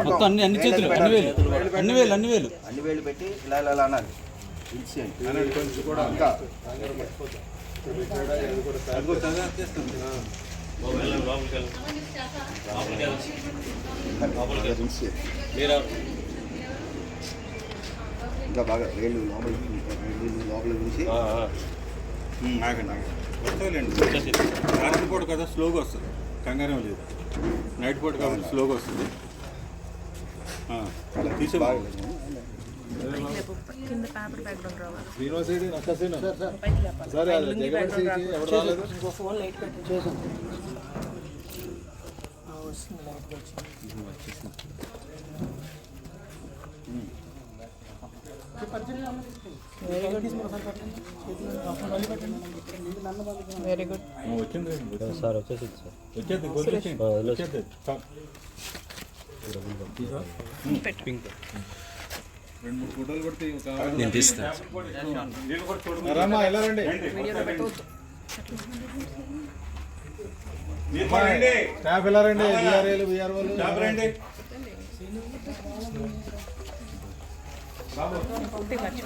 మొత్తం అన్ని అన్ని చేతులు అన్ని వేలు. అన్ని వేలు అన్ని వేలు. అన్ని వేలు పెట్టి ఇలా ఇలా అనాలి. ఇంకా బాగా వేళ్ళు లోపల లోపల చూసి ఉమ్, ఆగండి ఆగండి. వస్తాయిలేండి. పూట కదా స్లోగా వస్తుంది. కంగారం లేదు. నైట్ పూట కాబట్టి స్లోగా వస్తుంది. ఆ, తీసే నక్కసేనా సరే. ఎవరు రాలేదు? ఫోన్ లైట్ పెట్టి చేసాను వస్తుంది లైట్ వచ్చింది వెరీ గుడ్ వెరీ గుడ్ వచ్చింది సార్ వచ్చేసి రెండు మూడు ఫోటోలు పడితే నేను తీస్తాను ఎలా రండి. స్టాఫ్ ఎలా రండి? బీఆర్ఏలు రండి. দেখতে পাচ্ছ